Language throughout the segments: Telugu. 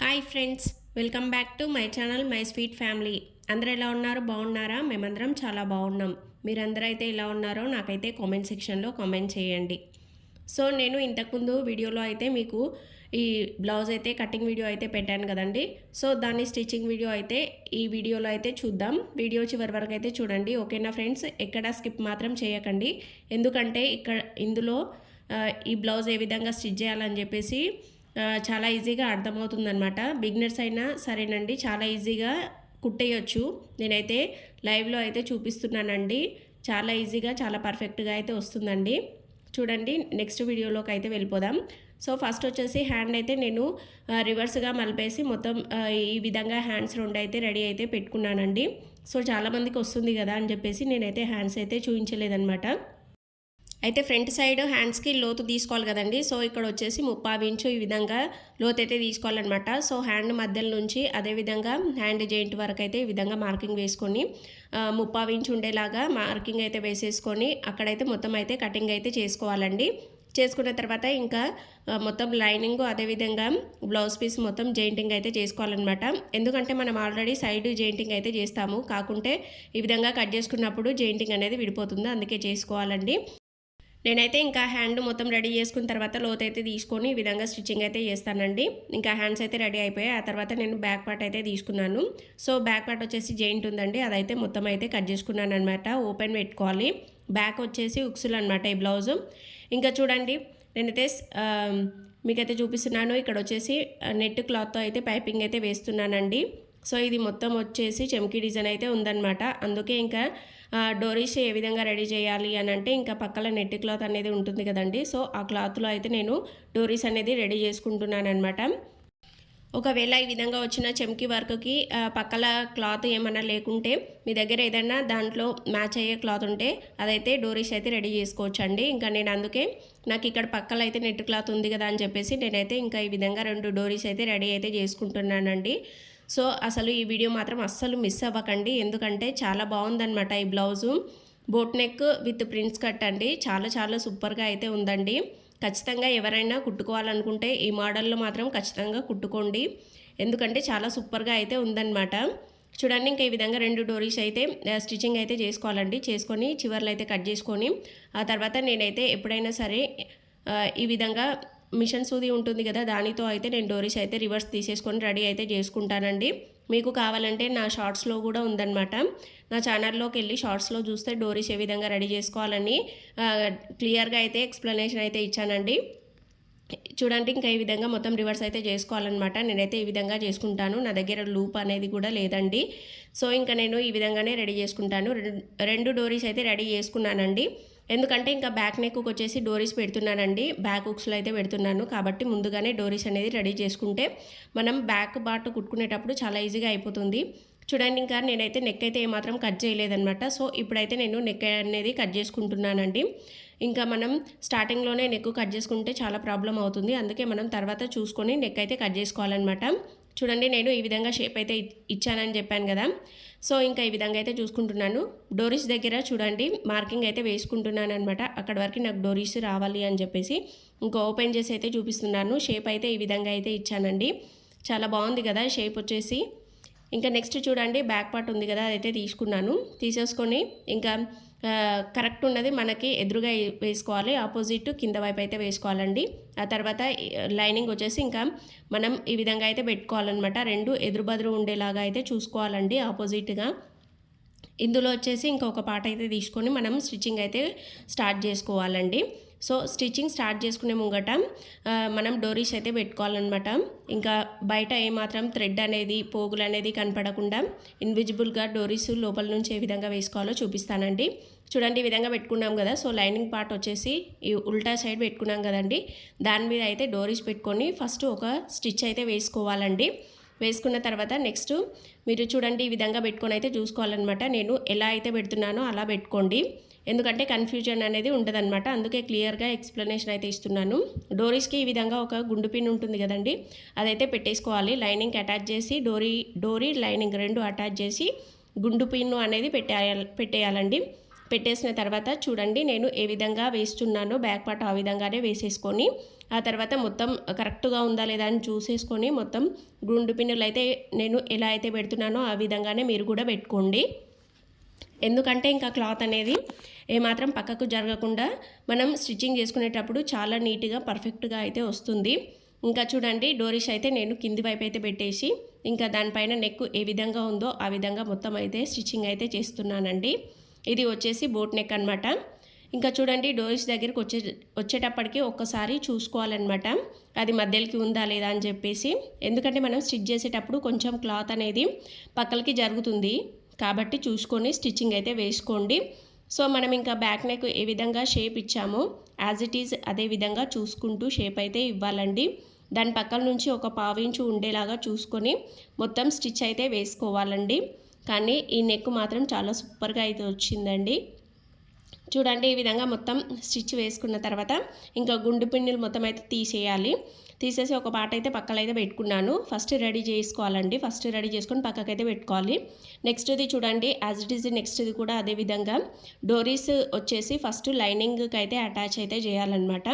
Hi friends welcome back to my channel my sweet family. అందరూ ఎలా ఉన్నారు? బాగున్నారా? మేమందరం చాలా బాగున్నాం. మీరందరూ అయితే ఎలా ఉన్నారో నాకైతే కామెంట్ సెక్షన్లో కామెంట్ చేయండి. సో నేను ఇంతకుముందు వీడియోలో అయితే మీకు ఈ బ్లౌజ్ అయితే కటింగ్ వీడియో అయితే పెట్టాను కదండి. సో దాని స్టిచ్చింగ్ వీడియో అయితే ఈ వీడియోలో అయితే చూద్దాం. వీడియో చివరి వరకు అయితే చూడండి. ఓకేనా ఫ్రెండ్స్? ఎక్కడ స్కిప్ మాత్రం చేయకండి. ఎందుకంటే ఇక్కడ ఇందులో ఈ బ్లౌజ్ ఏ విధంగా స్టిచ్ చేయాలని చెప్పేసి చాలా ఈజీగా అర్థమవుతుందనమాట బిగినర్స్ అయినా సరేనండి చాలా ఈజీగా కుట్టేయచ్చు. నేనైతే లైవ్లో అయితే చూపిస్తున్నానండి. చాలా ఈజీగా చాలా పర్ఫెక్ట్గా అయితే వస్తుందండి. చూడండి నెక్స్ట్ వీడియోలోకి అయితే వెళ్ళిపోదాం. సో ఫస్ట్ వచ్చేసి హ్యాండ్ అయితే నేను రివర్స్గా మలిపేసి మొత్తం ఈ విధంగా హ్యాండ్స్ రెండు అయితే రెడీ అయితే పెట్టుకున్నానండి. సో చాలామందికి వస్తుంది కదా అని చెప్పేసి నేనైతే హ్యాండ్స్ అయితే చూపించలేదన్నమాట అయితే ఫ్రంట్ సైడ్ హ్యాండ్స్కి లోతు తీసుకోవాలి కదండి. సో ఇక్కడ వచ్చేసి ముప్పావు ఇంచు ఈ విధంగా లోతు అయితే తీసుకోవాలన్నమాట. సో హ్యాండ్ మధ్యలో నుంచి అదేవిధంగా హ్యాండ్ జాయింట్ వరకు అయితే ఈ విధంగా మార్కింగ్ వేసుకొని ఆ, ఇంచు ఉండేలాగా మార్కింగ్ అయితే వేసేసుకొని అక్కడైతే మొత్తం అయితే కటింగ్ అయితే చేసుకోవాలండి. చేసుకున్న తర్వాత ఇంకా మొత్తం లైనింగ్ అదేవిధంగా బ్లౌజ్ పీస్ మొత్తం జెయింటింగ్ అయితే చేసుకోవాలన్నమాట. ఎందుకంటే మనం ఆల్రెడీ సైడ్ జెయింటింగ్ అయితే చేస్తాము. కాకుంటే ఈ విధంగా కట్ చేసుకున్నప్పుడు జెయింటింగ్ అనేది విడిపోతుంది. అందుకే చేసుకోవాలండి. నేనైతే ఇంకా హ్యాండ్ మొత్తం రెడీ చేసుకున్న తర్వాత లోతు అయితే తీసుకొని ఈ విధంగా స్టిచ్చింగ్ అయితే చేస్తానండి. ఇంకా హ్యాండ్స్ అయితే రెడీ అయిపోయాయి. ఆ తర్వాత నేను బ్యాక్ పార్ట్ అయితే తీసుకున్నాను. సో బ్యాక్ పార్ట్ వచ్చేసి జెయింట్ ఉందండి. అదైతే మొత్తం అయితే కట్ చేసుకున్నాను అనమాట ఓపెన్ పెట్టుకోవాలి. బ్యాక్ వచ్చేసి ఉక్సులు అనమాట ఈ బ్లౌజు. ఇంకా చూడండి నేనైతే మీకైతే చూపిస్తున్నాను. ఇక్కడ వచ్చేసి నెట్ క్లాత్తో అయితే పైపింగ్ అయితే వేస్తున్నానండి. సో ఇది మొత్తం వచ్చేసి చెమ్కీ డిజైన్ అయితే ఉందన్నమాట. అందుకే ఇంకా డోరీస్ ఏ విధంగా రెడీ చేయాలి అని అంటే ఇంకా పక్కల నెట్ క్లాత్ అనేది ఉంటుంది కదండి. సో ఆ క్లాత్లో అయితే నేను డోరీస్ అనేది రెడీ చేసుకుంటున్నాను అనమాట ఒకవేళ ఈ విధంగా వచ్చిన చెమ్కి వర్క్కి పక్కల క్లాత్ ఏమైనా లేకుంటే మీ దగ్గర ఏదైనా దాంట్లో మ్యాచ్ అయ్యే క్లాత్ ఉంటే అదైతే డోరీస్ అయితే రెడీ చేసుకోవచ్చు అండి ఇంకా నేను అందుకే నాకు ఇక్కడ పక్కల అయితే నెట్ క్లాత్ ఉంది కదా అని చెప్పేసి నేనైతే ఇంకా ఈ విధంగా రెండు డోరీస్ అయితే రెడీ అయితే చేసుకుంటున్నానండి. సో అసలు ఈ వీడియో మాత్రం అస్సలు మిస్ అవ్వకండి. ఎందుకంటే చాలా బాగుందనమాట ఈ blouse. Boat neck with prints cut అండి. చాలా చాలా సూపర్గా అయితే ఉందండి. ఖచ్చితంగా ఎవరైనా కుట్టుకోవాలనుకుంటే ఈ మోడల్లో మాత్రం ఖచ్చితంగా కుట్టుకోండి. ఎందుకంటే చాలా సూపర్గా అయితే ఉందన్నమాట. చూడండి ఇంకా ఈ విధంగా రెండు డోరీస్ అయితే స్టిచ్చింగ్ అయితే చేసుకోవాలండి. చేసుకొని చివర్లు అయితే కట్ చేసుకొని ఆ తర్వాత నేనైతే ఎప్పుడైనా సరే ఈ విధంగా మిషన్ సూది ఉంటుంది కదా దానితో అయితే నేను డోరీస్ అయితే రివర్స్ తీసేసుకొని రెడీ అయితే చేసుకుంటానండి. మీకు కావాలంటే నా షార్ట్స్లో కూడా ఉందన్నమాట. నా ఛానల్లోకి వెళ్ళి షార్ట్స్లో చూస్తే డోరీస్ ఏ విధంగా రెడీ చేసుకోవాలని క్లియర్గా అయితే ఎక్స్ప్లెనేషన్ అయితే ఇచ్చానండి. చూడండి ఇంకా ఈ విధంగా మొత్తం రివర్స్ అయితే చేసుకోవాలన్నమాట. నేనైతే ఈ విధంగా చేసుకుంటాను. నా దగ్గర లూప్ అనేది కూడా లేదండి. సో ఇంకా నేను ఈ విధంగానే రెడీ చేసుకుంటాను. రెండు డోరీస్ అయితే రెడీ చేసుకున్నానండి. ఎందుకంటే ఇంకా బ్యాక్ నెక్కు వచ్చేసి డోరీస్ పెడుతున్నానండి బ్యాక్ హుక్స్లో అయితే పెడుతున్నాను. కాబట్టి ముందుగానే డోరీస్ అనేది రెడీ చేసుకుంటే మనం బ్యాక్ బాట్ కుట్టుకునేటప్పుడు చాలా ఈజీగా అయిపోతుంది. చూడండి ఇంకా నేనైతే నెక్ అయితే ఏమాత్రం కట్ చేయలేదన్నమాట. సో ఇప్పుడైతే నేను నెక్ అనేది కట్ చేసుకుంటున్నానండి. ఇంకా మనం స్టార్టింగ్లోనే నెక్ కట్ చేసుకుంటే చాలా ప్రాబ్లం అవుతుంది. అందుకే మనం తర్వాత చూసుకొని నెక్ అయితే కట్ చేసుకోవాలన్నమాట. చూడండి నేను ఈ విధంగా షేప్ అయితే ఇచ్చానని చెప్పాను కదా. సో ఇంకా ఈ విధంగా అయితే చూసుకుంటున్నాను. డోరీస్ దగ్గర చూడండి మార్కింగ్ అయితే వేసుకుంటున్నాను అనమాట అక్కడ వరకు నాకు డోరీస్ రావాలి అని చెప్పేసి ఇంకా ఓపెన్ చేసి అయితే చూపిస్తున్నాను. షేప్ అయితే ఈ విధంగా అయితే ఇచ్చానండి. చాలా బాగుంది కదా షేప్ వచ్చేసి. ఇంకా నెక్స్ట్ చూడండి బ్యాక్ పార్ట్ ఉంది కదా అదైతే తీసుకున్నాను. తీసేసుకొని ఇంకా కరెక్ట్ ఉన్నది. మనకి ఎదురుగా వేసుకోవాలి. ఆపోజిట్ కింద వైపు అయితే వేసుకోవాలండి. ఆ తర్వాత లైనింగ్ వచ్చేసి ఇంకా మనం ఈ విధంగా అయితే పెట్టుకోవాలన్నమాట. రెండు ఎదురుబదురు ఉండేలాగా అయితే చూసుకోవాలండి ఆపోజిట్గా. ఇందులో వచ్చేసి ఇంకొక పాట అయితే తీసుకొని మనం స్టిచ్చింగ్ అయితే స్టార్ట్ చేసుకోవాలండి. సో స్టిచ్చింగ్ స్టార్ట్ చేసుకునే ముంగట మనం డోరీస్ అయితే పెట్టుకోవాలన్నమాట. ఇంకా బయట ఏమాత్రం థ్రెడ్ అనేది పోగులు అనేది కనపడకుండా ఇన్విజిబుల్గా డోరీస్ లోపల నుంచి ఏ విధంగా వేసుకోవాలో చూపిస్తానండి. చూడండి ఈ విధంగా పెట్టుకున్నాం కదా సో లైనింగ్ పార్ట్ వచ్చేసి ఈ ఉల్టా సైడ్ పెట్టుకున్నాం కదండి. దాని మీద అయితే డోరీస్ పెట్టుకొని ఫస్ట్ ఒక స్టిచ్ అయితే వేసుకోవాలండి. వేసుకున్న తర్వాత నెక్స్ట్ మీరు చూడండి ఈ విధంగా పెట్టుకొని అయితే చూసుకోవాలన్నమాట. నేను ఎలా అయితే పెడుతున్నానో అలా పెట్టుకోండి. ఎందుకంటే కన్ఫ్యూజన్ అనేది ఉంటుందన్నమాట. అందుకే క్లియర్గా ఎక్స్ప్లెనేషన్ అయితే ఇస్తున్నాను. డోరీస్కి ఈ విధంగా ఒక గుండు పిన్ ఉంటుంది కదండి అదైతే పెట్టేసుకోవాలి. లైనింగ్కి అటాచ్ చేసి డోరీ డోరీ లైనింగ్ రెండు అటాచ్ చేసి గుండు పిన్ అనేది పెట్టేయాలి పెట్టేయాలండి. పెట్టేసిన తర్వాత చూడండి నేను ఏ విధంగా వేస్తున్నానో బ్యాక్ పార్ట్ ఆ విధంగానే వేసేసుకొని ఆ తర్వాత మొత్తం కరెక్ట్గా ఉందా లేదా అని చూసేసుకొని మొత్తం గుండు పిన్నులు అయితే నేను ఎలా అయితే పెడుతున్నానో ఆ విధంగానే మీరు కూడా పెట్టుకోండి. ఎందుకంటే ఇంకా క్లాత్ అనేది ఏమాత్రం పక్కకు జరగకుండా మనం స్టిచ్చింగ్ చేసుకునేటప్పుడు చాలా నీట్గా పర్ఫెక్ట్గా అయితే వస్తుంది. ఇంకా చూడండి డోరిష్ అయితే నేను కింది వైపు అయితే పెట్టేసి ఇంకా దానిపైన నెక్ ఏ విధంగా ఉందో ఆ విధంగా మొత్తం అయితే స్టిచ్చింగ్ అయితే చేస్తున్నానండి. ఇది వచ్చేసి బోట్ నెక్ అనమాట ఇంకా చూడండి డోరిష్ దగ్గరికి వచ్చే వచ్చేటప్పటికి ఒక్కసారి చూసుకోవాలన్నమాట. అది మధ్యలోకి ఉందా లేదా అని చెప్పేసి. ఎందుకంటే మనం స్టిచ్ చేసేటప్పుడు కొంచెం క్లాత్ అనేది పక్కలకి జరుగుతుంది. కాబట్టి చూసుకొని స్టిచ్చింగ్ అయితే వేసుకోండి. సో మనం ఇంకా బ్యాక్ నెక్ ఏ విధంగా షేప్ ఇచ్చామో యాజ్ ఇట్ ఈజ్ అదే విధంగా చూసుకుంటూ షేప్ అయితే ఇవ్వాలండి. దాని పక్కల నుంచి ఒక పావించు ఉండేలాగా చూసుకొని మొత్తం స్టిచ్ అయితే వేసుకోవాలండి. కానీ ఈ నెక్ మాత్రం చాలా సూపర్గా అయితే వచ్చిందండి. చూడండి ఈ విధంగా మొత్తం స్టిచ్ వేసుకున్న తర్వాత ఇంకా గుండు పిండిలు మొత్తం అయితే తీసేయాలి. తీసేసి ఒక పాట అయితే పక్కన అయితే పెట్టుకున్నాను. ఫస్ట్ రెడీ చేసుకోవాలండి. ఫస్ట్ రెడీ చేసుకొని పక్కకైతే పెట్టుకోవాలి. నెక్స్ట్ ఇది చూడండి యాజ్ ఇట్ ఈజ్ నెక్స్ట్ ఇది కూడా అదే విధంగా డోరీస్ వచ్చేసి ఫస్ట్ లైనింగ్కి అయితే అటాచ్ అయితే చేయాలన్నమాట.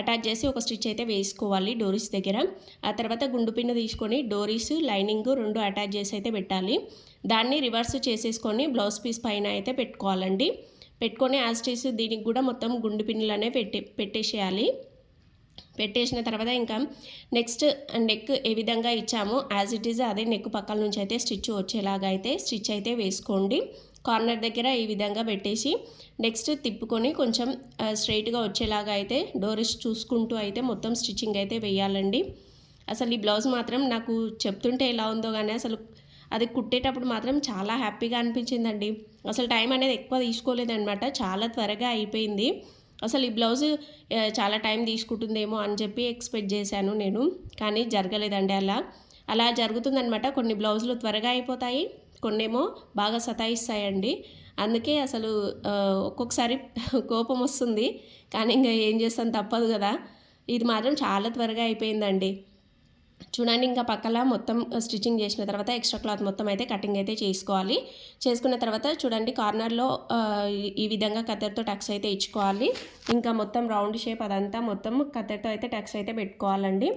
అటాచ్ చేసి ఒక స్టిచ్ అయితే వేసుకోవాలి డోరీస్ దగ్గర. ఆ తర్వాత గుండు పిన్ను తీసుకొని డోరీస్ లైనింగ్ రెండు అటాచ్ చేసి అయితే పెట్టాలి. దాన్ని రివర్స్ చేసేసుకొని బ్లౌజ్ పీస్ పైన అయితే పెట్టుకోవాలండి. పెట్టుకొని యాస్టీస్ దీనికి కూడా మొత్తం గుండు పిన్నులనే పెట్టి పెట్టేసేయాలి. పెట్టేసిన తర్వాత ఇంకా నెక్స్ట్ నెక్ ఏ విధంగా ఇచ్చామో యాజ్ ఇట్ ఈజ్ అదే నెక్ పక్కల నుంచి అయితే స్టిచ్ వచ్చేలాగా అయితే స్టిచ్ అయితే వేసుకోండి. కార్నర్ దగ్గర ఈ విధంగా పెట్టేసి నెక్స్ట్ తిప్పుకొని కొంచెం స్ట్రైట్గా వచ్చేలాగా అయితే డోరీస్ చూసుకుంటూ అయితే మొత్తం స్టిచ్చింగ్ అయితే వేయాలండి. అసలు ఈ బ్లౌజ్ మాత్రం నాకు చెప్తుంటే ఎలా ఉందో కానీ అసలు అది కుట్టేటప్పుడు మాత్రం చాలా హ్యాపీగా అనిపించిందండి. అసలు టైం అనేది ఎక్కువ తీసుకోలేదన్నమాట. చాలా త్వరగా అయిపోయింది. అసలు ఈ బ్లౌజ్ చాలా టైం తీసుకుంటుందేమో అని చెప్పి ఎక్స్పెక్ట్ చేశాను నేను కానీ జరగలేదండి అలా. అలా జరుగుతుందనమాట కొన్ని బ్లౌజులు త్వరగా అయిపోతాయి కొన్నేమో బాగా సతాయిస్తాయండి. అందుకే అసలు ఒక్కొక్కసారి కోపం వస్తుంది కానీ ఇంకా ఏం చేస్తాను తప్పదు కదా. ఇది మాత్రం చాలా త్వరగా అయిపోయిందండి. చూడండి ఇంకా పక్కల మొత్తం స్టిచ్చింగ్ చేసిన తర్వాత ఎక్స్ట్రా క్లాత్ మొత్తం అయితే కటింగ్ అయితే చేసుకోవాలి. చేసుకున్న తర్వాత చూడండి కార్నర్లో ఈ విధంగా కత్తెరతో టక్స్ అయితే ఇచ్చుకోవాలి. ఇంకా మొత్తం రౌండ్ షేప్ అదంతా మొత్తం కత్తెరతో అయితే టక్స్ అయితే పెట్టుకోవాలండి.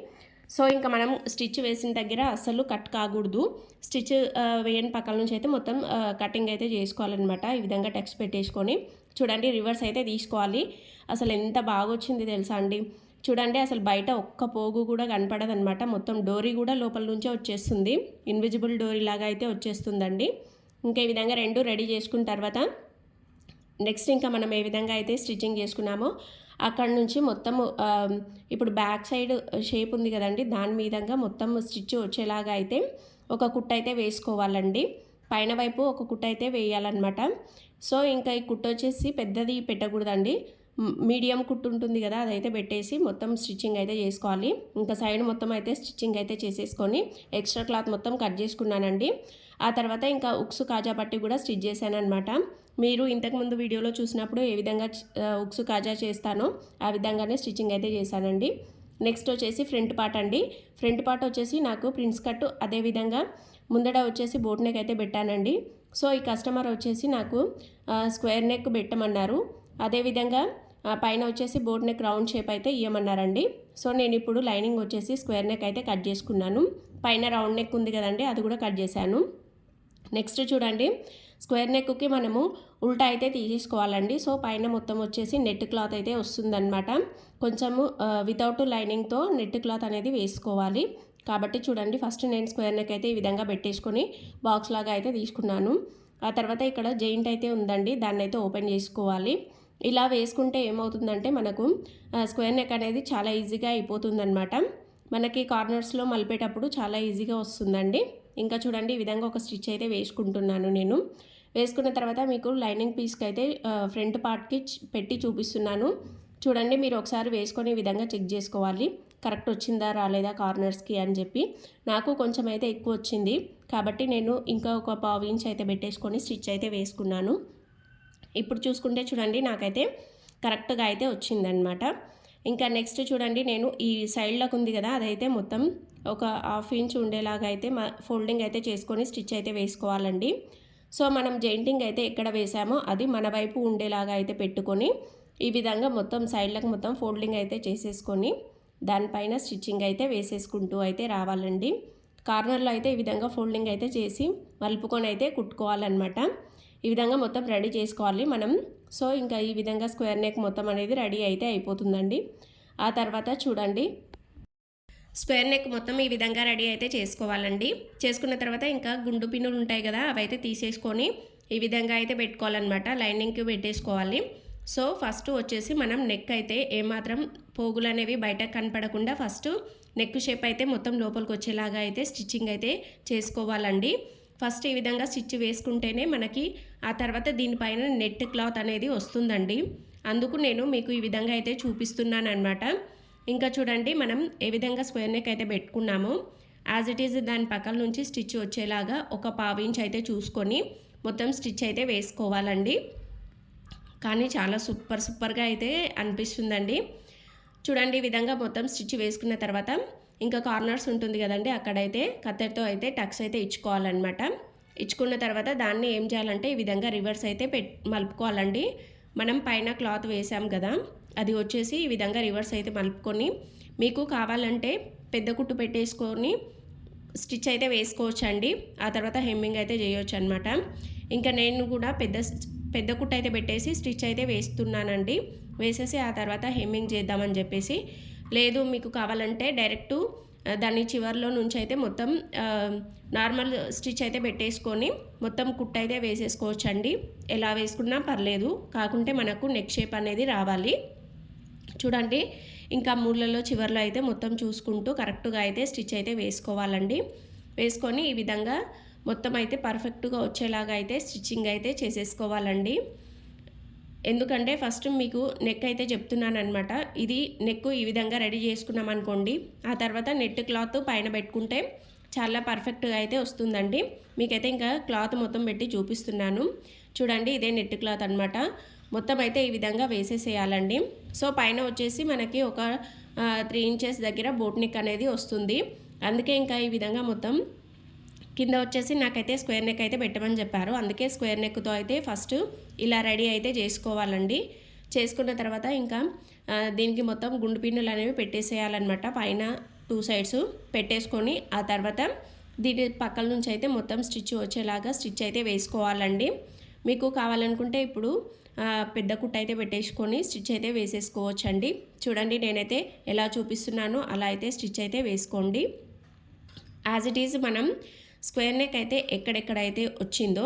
సో ఇంకా మనం స్టిచ్ వేసిన దగ్గర అసలు కట్ కాకూడదు. స్టిచ్ వేయని పక్కల నుంచి అయితే మొత్తం కటింగ్ అయితే చేసుకోవాలన్నమాట. ఈ విధంగా టెక్స్ పెట్టేసుకొని చూడండి రివర్స్ అయితే తీసుకోవాలి. అసలు ఎంత బాగా వచ్చింది తెలుసా అండి? చూడండి అసలు బయట ఒక్క పోగు కూడా కనపడదనమాట మొత్తం డోరీ కూడా లోపల నుంచే వచ్చేస్తుంది. ఇన్విజిబుల్ డోరీ లాగా అయితే వచ్చేస్తుందండి. ఇంకా ఈ విధంగా రెండు రెడీ చేసుకున్న తర్వాత నెక్స్ట్ ఇంకా మనం ఏ విధంగా అయితే స్టిచ్చింగ్ చేసుకున్నామో అక్కడ నుంచి మొత్తం ఇప్పుడు బ్యాక్ సైడ్ షేప్ ఉంది కదండి దాని మీదంగా మొత్తం స్టిచ్ వచ్చేలాగా అయితే ఒక కుట్ట అయితే వేసుకోవాలండి. పైన వైపు ఒక కుట్ట అయితే వేయాలన్నమాట. సో ఇంకా ఈ కుట్ట వచ్చేసి పెద్దది పెట్టకూడదండి. మీడియం కుట్టు ఉంటుంది కదా అదైతే పెట్టేసి మొత్తం స్టిచ్చింగ్ అయితే చేసుకోవాలి. ఇంకా సైడ్ మొత్తం అయితే స్టిచ్చింగ్ అయితే చేసేసుకొని ఎక్స్ట్రా క్లాత్ మొత్తం కట్ చేసుకున్నానండి. ఆ తర్వాత ఇంకా ఉక్సు కాజా పట్టి కూడా స్టిచ్ చేశాను అనమాట మీరు ఇంతకుముందు వీడియోలో చూసినప్పుడు ఏ విధంగా ఉక్సు కాజా చేస్తానో ఆ విధంగానే స్టిచ్చింగ్ అయితే చేశానండి. నెక్స్ట్ వచ్చేసి ఫ్రంట్ పార్ట్ అండి. ఫ్రంట్ పార్ట్ వచ్చేసి నాకు ప్రిన్స్ కట్ అదేవిధంగా ముందడ వచ్చేసి బోట్ నెక్ అయితే పెట్టానండి. సో ఈ కస్టమర్ వచ్చేసి నాకు స్క్వేర్ నెక్ పెట్టమన్నారు. అదేవిధంగా పైన వచ్చేసి బోట్ నెక్ రౌండ్ షేప్ అయితే ఇవ్వమన్నారండి సో నేను ఇప్పుడు లైనింగ్ వచ్చేసి స్క్వేర్ నెక్ అయితే కట్ చేసుకున్నాను. పైన రౌండ్ నెక్ ఉంది కదండి అది కూడా కట్ చేశాను. నెక్స్ట్ చూడండి స్క్వేర్ నెక్కి మనము ఉల్టా అయితే తీసేసుకోవాలండి. సో పైన మొత్తం వచ్చేసి నెట్ క్లాత్ అయితే వస్తుందన్నమాట. కొంచెము వితౌట్ లైనింగ్తో నెట్ క్లాత్ అనేది వేసుకోవాలి. కాబట్టి చూడండి ఫస్ట్ నేను స్క్వేర్ నెక్ అయితే ఈ విధంగా పెట్టేసుకొని బాక్స్ లాగా అయితే తీసుకున్నాను. ఆ తర్వాత ఇక్కడ జెయింట్ అయితే ఉందండి దాన్ని అయితే ఓపెన్ చేసుకోవాలి. ఇలా వేసుకుంటే ఏమవుతుందంటే మనకు స్క్వేర్ నెక్ అనేది చాలా ఈజీగా అయిపోతుందన్నమాట. మనకి కార్నర్స్లో మలిపేటప్పుడు చాలా ఈజీగా వస్తుందండి. ఇంకా చూడండి ఈ విధంగా ఒక స్టిచ్ అయితే వేసుకుంటున్నాను నేను. వేసుకున్న తర్వాత మీకు లైనింగ్ పీస్కి అయితే ఫ్రంట్ పార్ట్కి పెట్టి చూపిస్తున్నాను. చూడండి మీరు ఒకసారి వేసుకొని ఈ విధంగా చెక్ చేసుకోవాలి. కరెక్ట్ వచ్చిందా రాలేదా కార్నర్స్కి అని చెప్పి. నాకు కొంచెం అయితే ఎక్కువ వచ్చింది. కాబట్టి నేను ఇంకా ఒక పావు ఇంచ్ అయితే పెట్టేసుకొని స్టిచ్ అయితే వేసుకున్నాను. ఇప్పుడు చూసుకుంటే చూడండి నాకైతే కరెక్ట్గా అయితే వచ్చిందనమాట ఇంకా నెక్స్ట్ చూడండి నేను ఈ సైడ్లోకి ఉంది కదా అదైతే మొత్తం ఒక హాఫ్ ఇంచ్ ఉండేలాగా అయితే మా ఫోల్డింగ్ అయితే చేసుకొని స్టిచ్ అయితే వేసుకోవాలండి. సో మనం జెయింటింగ్ అయితే ఎక్కడ వేసామో అది మన వైపు ఉండేలాగా అయితే పెట్టుకొని ఈ విధంగా మొత్తం సైడ్లకు మొత్తం ఫోల్డింగ్ అయితే చేసేసుకొని దానిపైన స్టిచ్చింగ్ అయితే వేసేసుకుంటూ అయితే రావాలండి. కార్నర్లో అయితే ఈ విధంగా ఫోల్డింగ్ అయితే చేసి మలుపుకొని అయితే కుట్టుకోవాలన్నమాట. ఈ విధంగా మొత్తం రెడీ చేసుకోవాలి మనం. సో ఇంకా ఈ విధంగా స్క్వేర్ నెక్ మొత్తం అనేది రెడీ అయితే అయిపోతుందండి. ఆ తర్వాత చూడండి. స్క్వేర్ నెక్ మొత్తం ఈ విధంగా రెడీ అయితే చేసుకోవాలండి. చేసుకున్న తర్వాత ఇంకా గుండు పిన్నులు ఉంటాయి కదా అవి అయితే తీసేసుకొని ఈ విధంగా అయితే పెట్టుకోవాలన్నమాట. లైనింగ్కి పెట్టేసుకోవాలి. సో ఫస్ట్ వచ్చేసి మనం నెక్ అయితే ఏమాత్రం పోగులు అనేవి బయటకు కనపడకుండా ఫస్ట్ నెక్ షేప్ అయితే మొత్తం లోపలికి వచ్చేలాగా అయితే స్టిచ్చింగ్ అయితే చేసుకోవాలండి. ఫస్ట్ ఈ విధంగా స్టిచ్ వేసుకుంటేనే మనకి ఆ తర్వాత దీనిపైన నెట్ క్లాత్ అనేది వస్తుందండి. అందుకు నేను మీకు ఈ విధంగా అయితే చూపిస్తున్నాను అనమాట ఇంకా చూడండి మనం ఏ విధంగా స్క్వేర్ నెక్ అయితే పెట్టుకున్నామో యాజ్ ఇట్ ఈజ్ దాని పక్కల నుంచి స్టిచ్ వచ్చేలాగా ఒక పావు ఇంచ్ అయితే చూసుకొని మొత్తం స్టిచ్ అయితే వేసుకోవాలండి. కానీ చాలా సూపర్ సూపర్గా అయితే అనిపిస్తుందండి. చూడండి ఈ విధంగా మొత్తం స్టిచ్ వేసుకున్న తర్వాత ఇంకా కార్నర్స్ ఉంటుంది కదండి అక్కడైతే కత్తెరతో అయితే టక్స్ అయితే ఇచ్చుకోవాలన్నమాట. ఇచ్చుకున్న తర్వాత దాన్ని ఏం చేయాలంటే ఈ విధంగా రివర్స్ అయితే పెట్ మలుపుకోవాలండి. మనం పైన క్లాత్ వేసాం కదా అది వచ్చేసి ఈ విధంగా రివర్స్ అయితే మలుపుకొని మీకు కావాలంటే పెద్ద కుట్టు పెట్టేసుకొని స్టిచ్ అయితే వేసుకోవచ్చండి. ఆ తర్వాత హెమ్మింగ్ అయితే చేయొచ్చు అనమాట ఇంకా నేను కూడా పెద్ద పెద్ద కుట్టు అయితే పెట్టేసి స్టిచ్ అయితే వేస్తున్నానండి. వేసేసి ఆ తర్వాత హెమ్మింగ్ చేద్దామని చెప్పేసి లేదు మీకు కావాలంటే డైరెక్ట్ దాని చివరిలో నుంచి అయితే మొత్తం నార్మల్ స్టిచ్ అయితే పెట్టేసుకొని మొత్తం కుట్ అయితే వేసేసుకోవచ్చండి. ఎలా వేసుకున్నా పర్లేదు కాకుంటే మనకు నెక్ షేప్ అనేది రావాలి. చూడండి ఇంకా మూలలో చివరిలో అయితే మొత్తం చూసుకుంటూ కరెక్ట్గా అయితే స్టిచ్ అయితే వేసుకోవాలండి. వేసుకొని ఈ విధంగా మొత్తం అయితే పర్ఫెక్ట్గా వచ్చేలాగా అయితే స్టిచ్చింగ్ అయితే చేసేసుకోవాలండి. ఎందుకంటే ఫస్ట్ మీకు నెక్ అయితే చెప్తున్నాను అనమాట ఇది నెక్ ఈ విధంగా రెడీ చేసుకున్నాం అనుకోండి. ఆ తర్వాత నెట్ క్లాత్ పైన పెట్టుకుంటే చాలా పర్ఫెక్ట్గా అయితే వస్తుందండి. మీకైతే ఇంకా క్లాత్ మొత్తం పెట్టి చూపిస్తున్నాను. చూడండి ఇదే నెట్ క్లాత్ అనమాట మొత్తం అయితే ఈ విధంగా వేసేసేయాలండి. సో పైన వచ్చేసి మనకి ఒక త్రీ ఇంచెస్ దగ్గర బోట్ నెక్ అనేది వస్తుంది. అందుకే ఇంకా ఈ విధంగా మొత్తం కింద వచ్చేసి నాకైతే స్క్వేర్ నెక్ అయితే పెట్టమని చెప్పారు. అందుకే స్క్వేర్ నెక్తో అయితే ఫస్ట్ ఇలా రెడీ అయితే చేసుకోవాలండి. చేసుకున్న తర్వాత ఇంకా దీనికి మొత్తం గుండు పిన్నులు అనేవి పెట్టేసేయాలన్నమాట. పైన టూ సైడ్స్ పెట్టేసుకొని ఆ తర్వాత దీని పక్కల నుంచి అయితే మొత్తం స్టిచ్ వచ్చేలాగా స్టిచ్ అయితే వేసుకోవాలండి. మీకు కావాలనుకుంటే ఇప్పుడు పెద్ద కుట్ట అయితే పెట్టేసుకొని స్టిచ్ అయితే వేసేసుకోవచ్చండి. చూడండి నేనైతే ఎలా చూపిస్తున్నానో అలా అయితే స్టిచ్ అయితే వేసుకోండి. యాజ్ ఇట్ ఈజ్ మనం స్క్వేర్ నెక్ అయితే ఎక్కడెక్కడైతే వచ్చిందో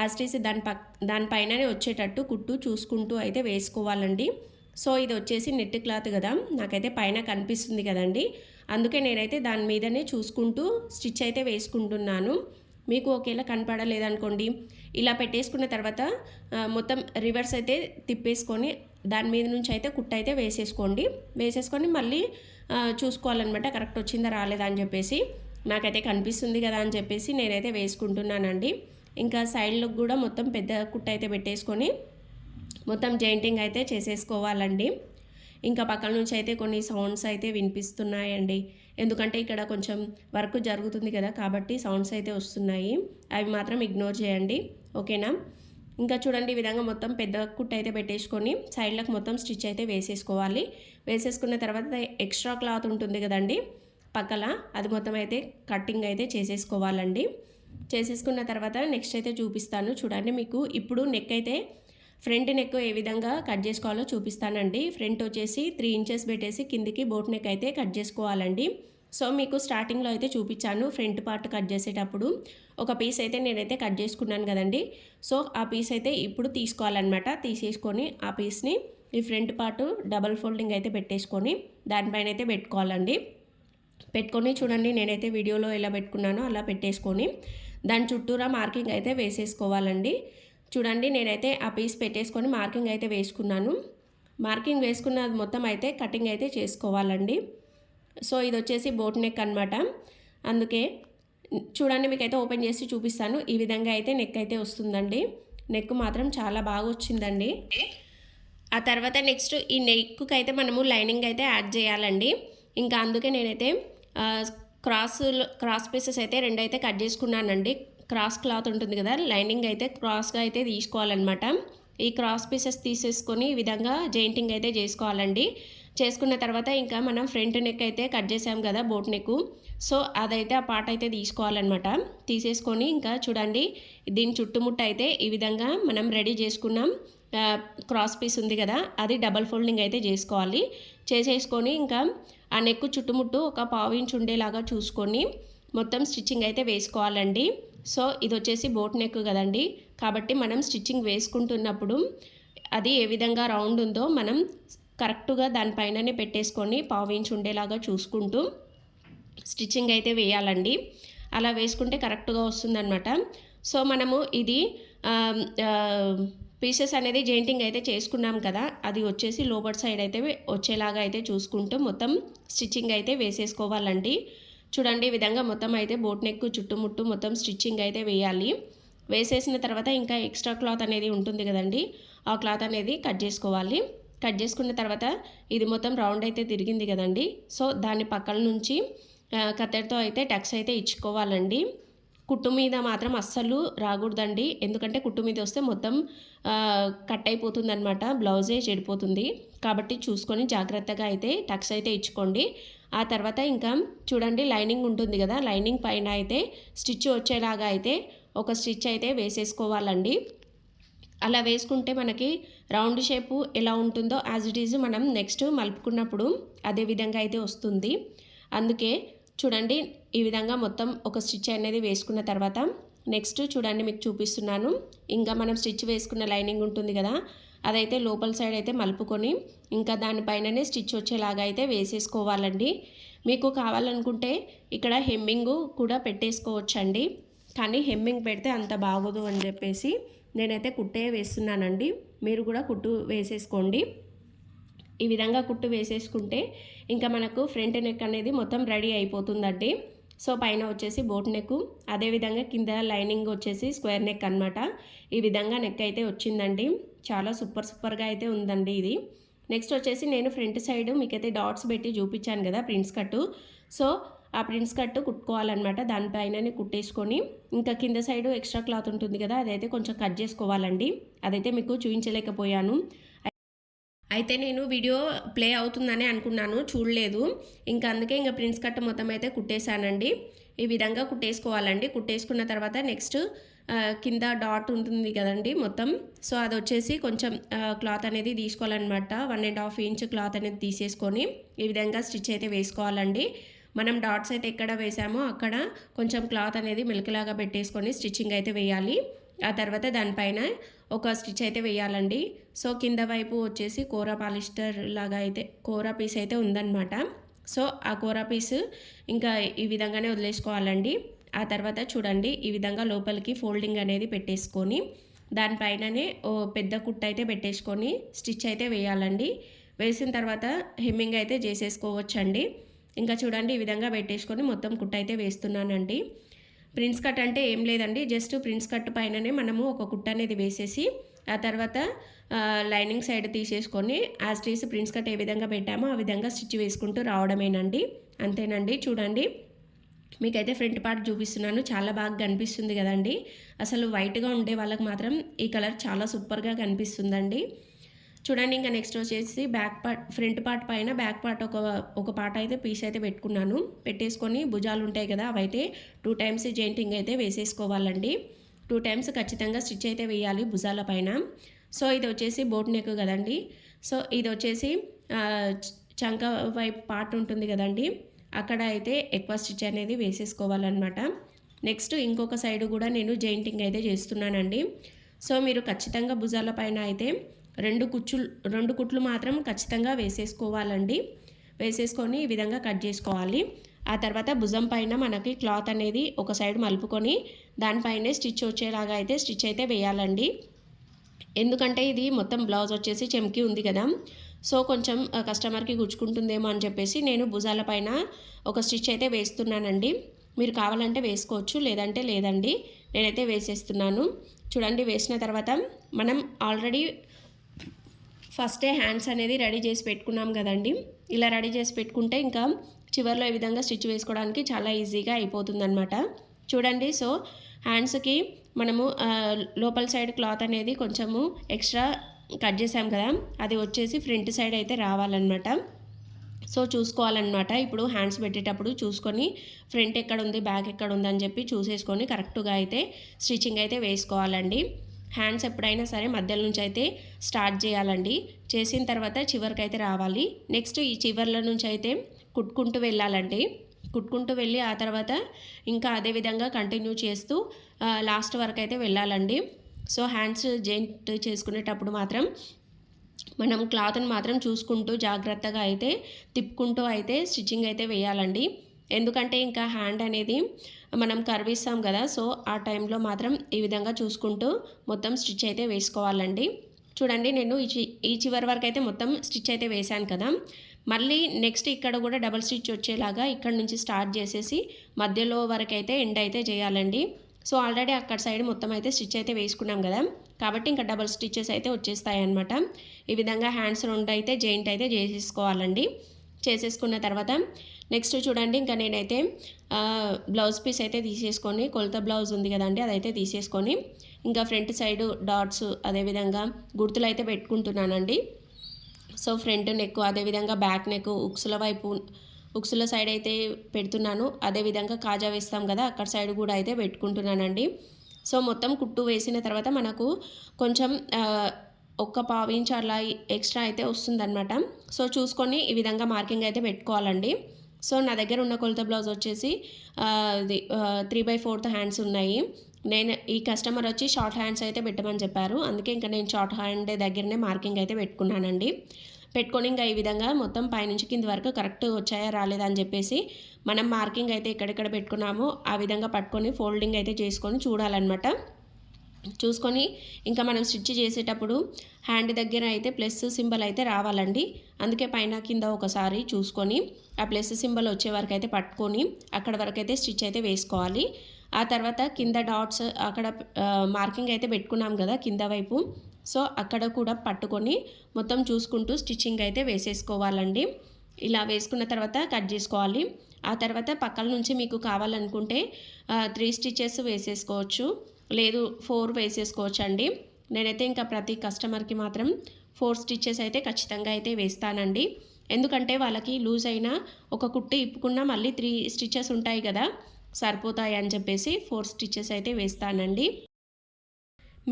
యాజ్ దాని పక్ దానిపైననే వచ్చేటట్టు కుట్టు చూసుకుంటూ అయితే వేసుకోవాలండి. సో ఇది వచ్చేసి నెట్ క్లాత్ కదా నాకైతే పైన కనిపిస్తుంది కదండి. అందుకే నేనైతే దాని మీదనే చూసుకుంటూ స్టిచ్ అయితే వేసుకుంటున్నాను. మీకు ఒకేలా కనపడలేదనుకోండి ఇలా పెట్టేసుకున్న తర్వాత మొత్తం రివర్స్ అయితే తిప్పేసుకొని దాని మీద నుంచి అయితే కుట్ట అయితే వేసేసుకోండి. వేసేసుకొని మళ్ళీ చూసుకోవాలన్నమాట కరెక్ట్ వచ్చిందా రాలేదా అని చెప్పేసి. నాకైతే కనిపిస్తుంది కదా అని చెప్పేసి నేనైతే వేసుకుంటున్నానండి. ఇంకా సైడ్లకు కూడా మొత్తం పెద్ద కుట్ట అయితే పెట్టేసుకొని మొత్తం జెయింటింగ్ అయితే చేసేసుకోవాలండి. ఇంకా పక్కన నుంచి అయితే కొన్ని సౌండ్స్ అయితే వినిపిస్తున్నాయండి. ఎందుకంటే ఇక్కడ కొంచెం వర్క్ జరుగుతుంది కదా కాబట్టి సౌండ్స్ అయితే వస్తున్నాయి. అవి మాత్రం ఇగ్నోర్ చేయండి. ఓకేనా? ఇంకా చూడండి ఈ విధంగా మొత్తం పెద్ద కుట్ట అయితే పెట్టేసుకొని సైడ్లకు మొత్తం స్టిచ్ అయితే వేసేసుకోవాలి. వేసేసుకున్న తర్వాత ఎక్స్ట్రా క్లాత్ ఉంటుంది కదండి. పక్కల అది మొత్తం అయితే కటింగ్ అయితే చేసేసుకోవాలండి. చేసేసుకున్న తర్వాత నెక్స్ట్ అయితే చూపిస్తాను. చూడండి మీకు ఇప్పుడు నెక్ అయితే ఫ్రంట్ నెక్ ఏ విధంగా కట్ చేసుకోవాలో చూపిస్తానండి. ఫ్రంట్ వచ్చేసి త్రీ ఇంచెస్ పెట్టేసి కిందికి బోట్ నెక్ అయితే కట్ చేసుకోవాలండి. సో మీకు స్టార్టింగ్లో అయితే చూపించాను ఫ్రంట్ పార్ట్ కట్ చేసేటప్పుడు. ఒక పీస్ అయితే నేనైతే కట్ చేసుకున్నాను కదండి. సో ఆ పీస్ అయితే ఇప్పుడు తీసుకోవాలన్నమాట. తీసేసుకొని ఆ పీస్ని ఈ ఫ్రంట్ పార్ట్ డబల్ ఫోల్డింగ్ అయితే పెట్టేసుకొని దానిపైన అయితే పెట్టుకోవాలండి. పెట్టుకొని చూడండి నేనైతే వీడియోలో ఎలా పెట్టుకున్నానో అలా పెట్టేసుకొని దాని చుట్టూరా మార్కింగ్ అయితే వేసేసుకోవాలండి. చూడండి నేనైతే ఆ పీస్ పెట్టేసుకొని మార్కింగ్ అయితే వేసుకున్నాను. మార్కింగ్ వేసుకున్నది మొత్తం అయితే కటింగ్ అయితే చేసుకోవాలండి. సో ఇది వచ్చేసి బోట్ నెక్ అనమాట అందుకే చూడండి మీకైతే ఓపెన్ చేసి చూపిస్తాను. ఈ విధంగా అయితే నెక్ అయితే వస్తుందండి. నెక్ మాత్రం చాలా బాగా వచ్చిందండి. ఆ తర్వాత నెక్స్ట్ ఈ నెక్కు అయితే మనము లైనింగ్ అయితే యాడ్ చేయాలండి. ఇంకా అందుకే నేనైతే క్రాస్ క్రాస్ పీసెస్ అయితే రెండు అయితే కట్ చేసుకున్నానండి. క్రాస్ క్లాత్ ఉంటుంది కదా లైనింగ్ అయితే క్రాస్గా అయితే తీసుకోవాలన్నమాట. ఈ క్రాస్ పీసెస్ తీసేసుకొని ఈ విధంగా జెయింటింగ్ అయితే చేసుకోవాలండి. చేసుకున్న తర్వాత ఇంకా మనం ఫ్రంట్ నెక్ అయితే కట్ చేసాం కదా బోట్ నెక్. సో అదైతే ఆ పార్ట్ అయితే తీసుకోవాలన్నమాట. తీసేసుకొని ఇంకా చూడండి దీని చుట్టుముట్ట అయితే ఈ విధంగా మనం రెడీ చేసుకున్నాం. క్రాస్ పీస్ ఉంది కదా అది డబల్ ఫోల్డింగ్ అయితే చేసుకోవాలి. చేసేసుకొని ఇంకా ఆ నెక్ చుట్టుముట్టు ఒక పావు ఇంచ్ ఉండేలాగా చూసుకొని మొత్తం స్టిచ్చింగ్ అయితే వేసుకోవాలండి. సో ఇది వచ్చేసి బోట్ నెక్ కదండి. కాబట్టి మనం స్టిచ్చింగ్ వేసుకుంటున్నప్పుడు అది ఏ విధంగా రౌండ్ ఉందో మనం కరెక్ట్గా దానిపైననే పెట్టేసుకొని పావు ఇంచ్ ఉండేలాగా చూసుకుంటూ స్టిచ్చింగ్ అయితే వేయాలండి. అలా వేసుకుంటే కరెక్ట్గా వస్తుందన్నమాట. సో మనము ఇది పీసెస్ అనేది జెయింటింగ్ అయితే చేసుకున్నాం కదా అది వచ్చేసి లోబర్ సైడ్ అయితే వచ్చేలాగా అయితే చూసుకుంటూ మొత్తం స్టిచ్చింగ్ అయితే వేసేసుకోవాలండి. చూడండి ఈ విధంగా మొత్తం అయితే బోట్ నెక్ చుట్టుముట్టు మొత్తం స్టిచ్చింగ్ అయితే వేయాలి. వేసేసిన తర్వాత ఇంకా ఎక్స్ట్రా క్లాత్ అనేది ఉంటుంది కదండి ఆ క్లాత్ అనేది కట్ చేసుకోవాలి. కట్ చేసుకున్న తర్వాత ఇది మొత్తం రౌండ్ అయితే తిరిగింది కదండి సో దాని పక్కల నుంచి కత్తెరతో అయితే టక్స్ అయితే ఇచ్చుకోవాలండి. కుట్టు మీద మాత్రం అస్సలు రాకూడదండి. ఎందుకంటే కుట్టు మీద వస్తే మొత్తం కట్ అయిపోతుంది అనమాట బ్లౌజే చెడిపోతుంది. కాబట్టి చూసుకొని జాగ్రత్తగా అయితే టక్స్ అయితే ఇచ్చుకోండి. ఆ తర్వాత ఇంకా చూడండి లైనింగ్ ఉంటుంది కదా. లైనింగ్ పైన అయితే స్టిచ్ వచ్చేలాగా అయితే ఒక స్టిచ్ అయితే వేసేసుకోవాలండి. అలా వేసుకుంటే మనకి రౌండ్ షేపు ఎలా ఉంటుందో యాజ్ ఇట్ ఈజ్ మనం నెక్స్ట్ మలుపుకున్నప్పుడు అదే విధంగా అయితే వస్తుంది. అందుకే చూడండి ఈ విధంగా మొత్తం ఒక స్టిచ్ అనేది వేసుకున్న తర్వాత నెక్స్ట్ చూడండి మీకు చూపిస్తున్నాను. ఇంకా మనం స్టిచ్ వేసుకున్న లైనింగ్ ఉంటుంది కదా అదైతే లోపల సైడ్ అయితే మలుపుకొని ఇంకా దానిపైననే స్టిచ్ వచ్చేలాగా అయితే వేసేసుకోవాలండి. మీకు కావాలనుకుంటే ఇక్కడ హెమ్మింగ్ కూడా పెట్టేసుకోవచ్చండి. కానీ హెమ్మింగ్ పెడితే అంత బాగోదు అని చెప్పేసి నేనైతే కుట్టే వేస్తున్నానండి. మీరు కూడా కుట్టు వేసేసుకోండి. ఈ విధంగా కుట్టు వేసేసుకుంటే ఇంకా మనకు ఫ్రంట్ నెక్ అనేది మొత్తం రెడీ అయిపోతుందండి. సో పైన వచ్చేసి బోట్ నెక్ అదేవిధంగా కింద లైనింగ్ వచ్చేసి స్క్వేర్ నెక్ అన్నమాట. ఈ విధంగా నెక్ అయితే వచ్చిందండి. చాలా సూపర్ సూపర్గా అయితే ఉందండి ఇది. నెక్స్ట్ వచ్చేసి నేను ఫ్రంట్ సైడ్ మీకైతే డాట్స్ పెట్టి చూపించాను కదా ప్రింట్స్ కట్టు. సో ఆ ప్రింట్స్ కట్టు కుట్టుకోవాలన్నమాట. దానిపైననే కుట్టేసుకొని ఇంకా కింద సైడ్ ఎక్స్ట్రా క్లాత్ ఉంటుంది కదా అదైతే కొంచెం కట్ చేసుకోవాలండి. అదైతే మీకు చూపించలేకపోయాను అయితే నేను వీడియో ప్లే అవుతుందని అనుకున్నాను చూడలేదు. ఇంకా అందుకే ఇంకా ప్రిన్స్ కట్ మొత్తం అయితే కుట్టేశానండి. ఈ విధంగా కుట్టేసుకోవాలండి. కుట్టేసుకున్న తర్వాత నెక్స్ట్ కింద డాట్ ఉంటుంది కదండి మొత్తం. సో అది వచ్చేసి కొంచెం క్లాత్ అనేది తీసుకోవాలన్నమాట. One and half inch cloth అనేది తీసేసుకొని ఈ విధంగా స్టిచ్ అయితే వేసుకోవాలండి. మనం డాట్స్ అయితే ఎక్కడ వేసామో అక్కడ కొంచెం క్లాత్ అనేది మెలకలాగా పెట్టేసుకొని స్టిచ్చింగ్ అయితే వేయాలి. ఆ తర్వాత దానిపైన ఒక స్టిచ్ అయితే వేయాలండి. సో కింద వైపు వచ్చేసి కూర పాలిస్టర్ లాగా అయితే కూర పీస్ అయితే ఉందన్నమాట. సో ఆ కూర పీస్ ఇంకా ఈ విధంగానే వదిలేసుకోవాలండి. ఆ తర్వాత చూడండి ఈ విధంగా లోపలికి ఫోల్డింగ్ అనేది పెట్టేసుకొని దానిపైననే ఓ పెద్ద కుట్ట అయితే పెట్టేసుకొని స్టిచ్ అయితే వేయాలండి. వేసిన తర్వాత హెమ్మింగ్ అయితే చేసేసుకోవచ్చండి. ఇంకా చూడండి ఈ విధంగా పెట్టేసుకొని మొత్తం కుట్ట అయితే వేస్తున్నానండి. ప్రిన్స్ కట్ అంటే ఏం లేదండి జస్ట్ ప్రిన్స్ కట్ పైననే మనము ఒక కుట్ట అనేది వేసేసి ఆ తర్వాత లైనింగ్ సైడ్ తీసేసుకొని యాస్టీస్ ప్రిన్స్ కట్ ఏ విధంగా పెట్టామో ఆ విధంగా స్టిచ్ వేసుకుంటూ రావడమేనండి. అంతేనండి. చూడండి. మీకైతే ఫ్రంట్ పార్ట్ చూపిస్తున్నాను. చాలా బాగా కనిపిస్తుంది కదండి. అసలు వైట్గా ఉండే వాళ్ళకి మాత్రం ఈ కలర్ చాలా సూపర్గా కనిపిస్తుందండి. చూడండి ఇంకా నెక్స్ట్ వచ్చేసి బ్యాక్ పార్ట్ ఫ్రంట్ పార్ట్ పైన బ్యాక్ పార్ట్ ఒక ఒక పార్ట్ అయితే పీస్ అయితే పెట్టుకున్నాను. పెట్టేసుకొని భుజాలు ఉంటాయి కదా అవైతే టూ టైమ్స్ జెయింటింగ్ అయితే వేసేసుకోవాలండి. టూ టైమ్స్ ఖచ్చితంగా స్టిచ్ అయితే వేయాలి భుజాల పైన. సో ఇది వచ్చేసి బోట్ నెక్ కదండి. సో ఇది వచ్చేసి చంక వైపు పార్ట్ ఉంటుంది కదండి. అక్కడ అయితే ఎక్కువ స్టిచ్ అనేది వేసేసుకోవాలన్నమాట. నెక్స్ట్ ఇంకొక సైడ్ కూడా నేను జెయింటింగ్ అయితే చేస్తున్నానండి. సో మీరు ఖచ్చితంగా భుజాల పైన అయితే రెండు కుచ్చులు రెండు కుట్లు మాత్రం ఖచ్చితంగా వేసేసుకోవాలండి. వేసేసుకొని ఈ విధంగా కట్ చేసుకోవాలి. ఆ తర్వాత భుజం పైన మనకి క్లాత్ అనేది ఒక సైడ్ మలుపుకొని దానిపైనే స్టిచ్ వచ్చేలాగా అయితే స్టిచ్ అయితే వేయాలండి. ఎందుకంటే ఇది మొత్తం బ్లౌజ్ వచ్చేసి చెమ్కి ఉంది కదా. సో కొంచెం కస్టమర్కి గుచ్చుకుంటుందేమో అని చెప్పేసి నేను భుజాల పైన ఒక స్టిచ్ అయితే వేస్తున్నానండి. మీరు కావాలంటే వేసుకోవచ్చు లేదంటే లేదండి. నేనైతే వేసేస్తున్నాను. చూడండి వేసిన తర్వాత మనం ఆల్రెడీ ఫస్టే హ్యాండ్స్ అనేది రెడీ చేసి పెట్టుకున్నాం కదండి. ఇలా రెడీ చేసి పెట్టుకుంటే ఇంకా చివరిలో ఈ విధంగా స్టిచ్ వేసుకోవడానికి చాలా ఈజీగా అయిపోతుందనమాట చూడండి సో హ్యాండ్స్కి మనము లోపల సైడ్ క్లాత్ అనేది కొంచెము ఎక్స్ట్రా కట్ చేసాం కదా అది వచ్చేసి ఫ్రంట్ సైడ్ అయితే రావాలన్నమాట. సో చూసుకోవాలన్నమాట. ఇప్పుడు హ్యాండ్స్ పెట్టేటప్పుడు చూసుకొని ఫ్రంట్ ఎక్కడ ఉంది బ్యాక్ ఎక్కడ ఉంది అని చెప్పి చూసేసుకొని కరెక్ట్గా అయితే స్టిచ్చింగ్ అయితే వేసుకోవాలండి. హ్యాండ్స్ ఎప్పుడైనా సరే మధ్యలో నుంచి అయితే స్టార్ట్ చేయాలండి. చేసిన తర్వాత చివరికి అయితే రావాలి. నెక్స్ట్ ఈ చివర్ల నుంచి అయితే కుట్టుకుంటూ వెళ్ళాలండి. కుట్టుకుంటూ వెళ్ళి ఆ తర్వాత ఇంకా అదే విధంగా కంటిన్యూ చేస్తూ లాస్ట్ వరకు అయితే వెళ్ళాలండి. సో హ్యాండ్స్ జాయింట్ చేసుకునేటప్పుడు మాత్రం మనం క్లాత్ని మాత్రం చూసుకుంటూ జాగ్రత్తగా అయితే తిప్పుకుంటూ అయితే స్టిచ్చింగ్ అయితే వేయాలండి. ఎందుకంటే ఇంకా హ్యాండ్ అనేది మనం కర్విస్తాం కదా సో ఆ టైంలో మాత్రం ఈ విధంగా చూసుకుంటూ మొత్తం స్టిచ్ అయితే వేసుకోవాలండి. చూడండి నేను ఈ చి ఈ చివరి వరకు అయితే మొత్తం స్టిచ్ అయితే వేశాను కదా. మళ్ళీ నెక్స్ట్ ఇక్కడ కూడా డబల్ స్టిచ్ వచ్చేలాగా ఇక్కడ నుంచి స్టార్ట్ చేసేసి మధ్యలో వరకు అయితే ఎండ్ అయితే చేయాలండి. సో ఆల్రెడీ అక్కడ సైడ్ మొత్తం అయితే స్టిచ్ అయితే వేసుకున్నాం కదా. కాబట్టి ఇంకా డబల్ స్టిచ్చెస్ అయితే వచ్చేస్తాయి అనమాట ఈ విధంగా హ్యాండ్స్ రెండు అయితే జాయింట్ అయితే చేసేసుకోవాలండి. చేసేసుకున్న తర్వాత నెక్స్ట్ చూడండి ఇంకా నేనైతే బ్లౌజ్ పీస్ అయితే తీసేసుకొని కొలత బ్లౌజ్ ఉంది కదండి అదైతే తీసేసుకొని ఇంకా ఫ్రంట్ సైడ్ డాట్స్ అదేవిధంగా గుర్తులు అయితే పెట్టుకుంటున్నానండి. సో ఫ్రంట్ నెక్ అదేవిధంగా బ్యాక్ నెక్ ఉక్సుల వైపు ఉక్సుల సైడ్ అయితే పెడుతున్నాను. అదేవిధంగా కాజా వేస్తాం కదా అక్కడ సైడ్ కూడా అయితే పెట్టుకుంటున్నానండి. సో మొత్తం కుట్టు వేసిన తర్వాత మనకు కొంచెం ఒక్క పావించ్ అలా ఎక్స్ట్రా అయితే వస్తుందన్నమాట. సో చూసుకొని ఈ విధంగా మార్కింగ్ అయితే పెట్టుకోవాలండి. సో నా దగ్గర ఉన్న కొలత బ్లౌజ్ వచ్చేసి ఇది త్రీ బై ఫోర్త్ హ్యాండ్స్ ఉన్నాయి. నేను ఈ కస్టమర్ వచ్చి షార్ట్ హ్యాండ్స్ అయితే పెట్టమని చెప్పారు. అందుకే ఇంకా నేను షార్ట్ హ్యాండ్ దగ్గరనే మార్కింగ్ అయితే పెట్టుకున్నానండి. పెట్టుకొని ఇంకా ఈ విధంగా మొత్తం పైనుంచి కింద వరకు కరెక్ట్ వచ్చాయా రాలేదా అని చెప్పేసి మనం మార్కింగ్ అయితే ఎక్కడెక్కడ పెట్టుకున్నామో ఆ విధంగా పట్టుకొని ఫోల్డింగ్ అయితే చేసుకొని చూడాలన్నమాట. చూసుకొని ఇంకా మనం స్టిచ్ చేసేటప్పుడు హ్యాండ్ దగ్గర అయితే ప్లస్ సింబల్ అయితే రావాలండి. అందుకే పైన కింద ఒకసారి చూసుకొని ఆ ప్లస్ సింబల్ వచ్చే వరకు అయితే పట్టుకొని అక్కడ వరకు అయితే స్టిచ్ అయితే వేసుకోవాలి. ఆ తర్వాత కింద డాట్స్ అక్కడ మార్కింగ్ అయితే పెట్టుకున్నాం కదా కింద వైపు. సో అక్కడ కూడా పట్టుకొని మొత్తం చూసుకుంటూ స్టిచ్చింగ్ అయితే వేసేసుకోవాలండి. ఇలా వేసుకున్న తర్వాత కట్ చేసుకోవాలి. ఆ తర్వాత పక్కల నుంచి మీకు కావాలనుకుంటే త్రీ స్టిచెస్ వేసేసుకోవచ్చు. లేదు ఫోర్ వేసేసుకోవచ్చు అండి నేనైతే ఇంకా ప్రతి కస్టమర్కి మాత్రం ఫోర్ స్టిచ్చెస్ అయితే ఖచ్చితంగా అయితే వేస్తానండి. ఎందుకంటే వాళ్ళకి లూజ్ అయినా ఒక కుట్టి ఇప్పుకున్నా మళ్ళీ త్రీ స్టిచ్చెస్ ఉంటాయి కదా సరిపోతాయి అని చెప్పేసి ఫోర్ స్టిచ్చెస్ అయితే వేస్తానండి.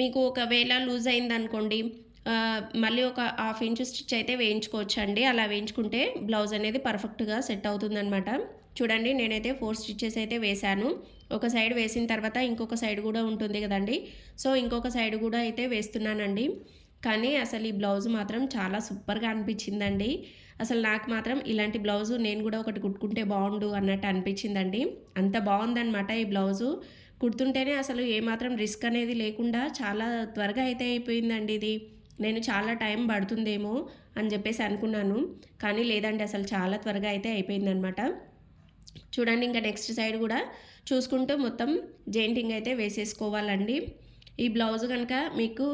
మీకు ఒకవేళ లూజ్ అయిందనుకోండి మళ్ళీ ఒక హాఫ్ ఇంచ్ స్టిచ్ అయితే వేయించుకోవచ్చండి. అలా వేయించుకుంటే బ్లౌజ్ అనేది పర్ఫెక్ట్గా సెట్ అవుతుందనమాట చూడండి నేనైతే ఫోర్ స్టిచ్చెస్ అయితే వేశాను. ఒక సైడ్ వేసిన తర్వాత ఇంకొక సైడ్ కూడా ఉంటుంది కదండి. సో ఇంకొక సైడ్ కూడా అయితే వేస్తున్నానండి. కానీ అసలు ఈ బ్లౌజ్ మాత్రం చాలా సూపర్గా అనిపించిందండి. అసలు నాకు మాత్రం ఇలాంటి బ్లౌజు నేను కూడా ఒకటి కుట్టుకుంటే బాగుండు అన్నట్టు అనిపించిందండి. అంత బాగుందన్నమాట ఈ బ్లౌజు. కుడుతుంటేనే అసలు ఏమాత్రం రిస్క్ అనేది లేకుండా చాలా త్వరగా అయితే అయిపోయిందండి ఇది. నేను చాలా టైం పడుతుందేమో అని చెప్పేసి అనుకున్నాను. కానీ లేదండి అసలు చాలా త్వరగా అయితే అయిపోయిందనమాట చూడండి ఇంకా నెక్స్ట్ సైడ్ కూడా చూసుకుంటూ మొత్తం జెయింటింగ్ అయితే వేసేసుకోవాలండి. ఈ బ్లౌజ్ కనుక మీకు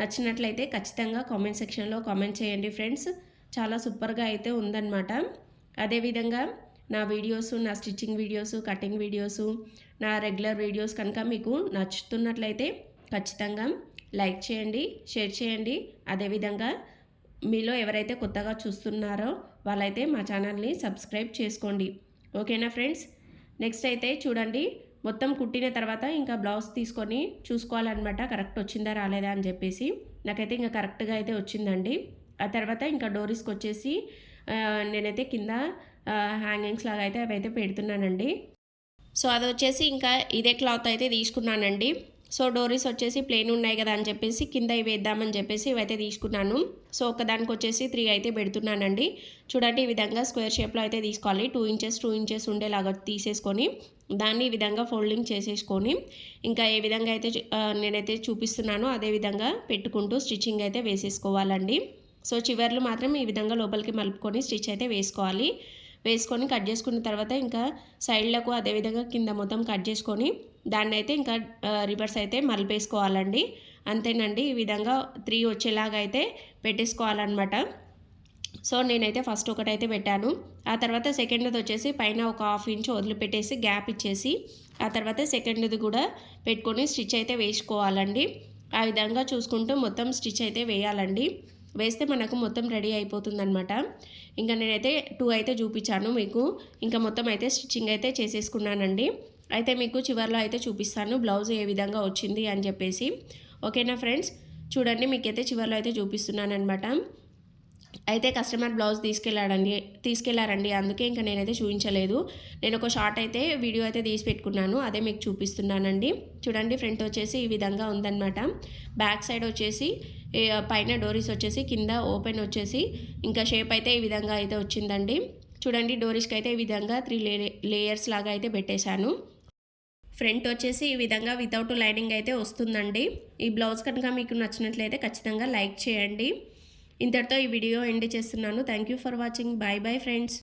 నచ్చినట్లయితే ఖచ్చితంగా కామెంట్ సెక్షన్లో కామెంట్ చేయండి ఫ్రెండ్స్. చాలా సూపర్గా అయితే ఉందన్నమాట. అదేవిధంగా నా వీడియోస్ నా స్టిచ్చింగ్ వీడియోస్ కటింగ్ వీడియోస్ నా రెగ్యులర్ వీడియోస్ కనుక మీకు నచ్చుతున్నట్లయితే ఖచ్చితంగా లైక్ చేయండి షేర్ చేయండి. అదేవిధంగా మీలో ఎవరైతే కొత్తగా చూస్తున్నారో వాళ్ళైతే మా ఛానల్ని సబ్స్క్రైబ్ చేసుకోండి. ఓకేనా ఫ్రెండ్స్? నెక్స్ట్ అయితే చూడండి మొత్తం కుట్టిన తర్వాత ఇంకా బ్లౌజ్ తీసుకొని చూసుకోవాలన్నమాట కరెక్ట్ వచ్చిందా రాలేదా అని చెప్పేసి. నాకైతే ఇంకా కరెక్ట్గా అయితే వచ్చిందండి. ఆ తర్వాత ఇంకా డోరీస్కి వచ్చేసి నేనైతే కింద హ్యాంగింగ్స్ లాగా అయితే అవి అయితే పెడుతున్నానండి. సో అది వచ్చేసి ఇంకా ఇదే క్లాత్ అయితే తీసుకున్నానండి. సో డోరీస్ వచ్చేసి ప్లేన్ ఉన్నాయి కదా అని చెప్పేసి కింద ఇవి వేద్దామని చెప్పేసి ఇవైతే తీసుకున్నాను. సో ఒకదానికి వచ్చేసి త్రీ అయితే పెడుతున్నానండి. చూడండి ఈ విధంగా స్క్వేర్ షేప్లో అయితే తీసుకోవాలి. టూ ఇంచెస్ టూ ఇంచెస్ ఉండేలాగా తీసేసుకొని దాన్ని ఈ విధంగా ఫోల్డింగ్ చేసేసుకొని ఇంకా ఏ విధంగా అయితే నేనైతే చూపిస్తున్నానో అదే విధంగా పెట్టుకుంటూ స్టిచ్చింగ్ అయితే వేసేసుకోవాలండి. సో చివర్లు మాత్రం ఈ విధంగా లోపలికి మలుపుకొని స్టిచ్ అయితే వేసుకోవాలి. వేసుకొని కట్ చేసుకున్న తర్వాత ఇంకా సైడ్లకు అదేవిధంగా కింద మొత్తం కట్ చేసుకొని దాన్ని అయితే ఇంకా రివర్స్ అయితే మలిపేసుకోవాలండి. అంతేనండి ఈ విధంగా త్రీ వచ్చేలాగా అయితే పెట్టేసుకోవాలన్నమాట. సో నేనైతే ఫస్ట్ ఒకటైతే పెట్టాను. ఆ తర్వాత సెకండ్ది వచ్చేసి పైన ఒక హాఫ్ ఇంచ్ వదిలిపెట్టేసి గ్యాప్ ఇచ్చేసి ఆ తర్వాత సెకండ్ది కూడా పెట్టుకొని స్టిచ్ అయితే వేసుకోవాలండి. ఆ విధంగా చూసుకుంటూ మొత్తం స్టిచ్ అయితే వేయాలండి. వేస్తే మనకు మొత్తం రెడీ అయిపోతుందన్నమాట. ఇంకా నేనైతే టూ అయితే చూపించాను మీకు. ఇంకా మొత్తం అయితే స్టిచ్చింగ్ అయితే చేసేసుకున్నానండి. అయితే మీకు చివర్లో అయితే చూపిస్తాను బ్లౌజ్ ఏ విధంగా వచ్చింది అని చెప్పేసి. ఓకేనా ఫ్రెండ్స్? చూడండి మీకైతే చివర్లో అయితే చూపిస్తున్నాను అనమాట అయితే కస్టమర్ బ్లౌజ్ తీసుకెళ్ళాడండి తీసుకెళ్ళారండి అందుకే ఇంకా నేనైతే చూపించలేదు. నేను ఒక షార్ట్ అయితే వీడియో అయితే తీసి పెట్టుకున్నాను. అదే మీకు చూపిస్తున్నానండి. చూడండి ఫ్రంట్ వచ్చేసి ఈ విధంగా ఉందన్నమాట. బ్యాక్ సైడ్ వచ్చేసి పైన డోరీస్ వచ్చేసి కింద ఓపెన్ వచ్చేసి ఇంకా షేప్ అయితే ఈ విధంగా అయితే వచ్చిందండి. చూడండి డోరీస్కి అయితే ఈ విధంగా త్రీ లే లేయర్స్ లాగా అయితే పెట్టేశాను. ఫ్రంట్ వచ్చేసి ఈ విధంగా వితౌట్ లైనింగ్ అయితే వస్తుందండి. ఈ బ్లౌజ్ కనుక మీకు నచ్చినట్లయితే ఖచ్చితంగా లైక్ చేయండి. ఇంతటితో ఈ వీడియో ఎండ్ చేస్తున్నాను. Thank you for watching bye bye friends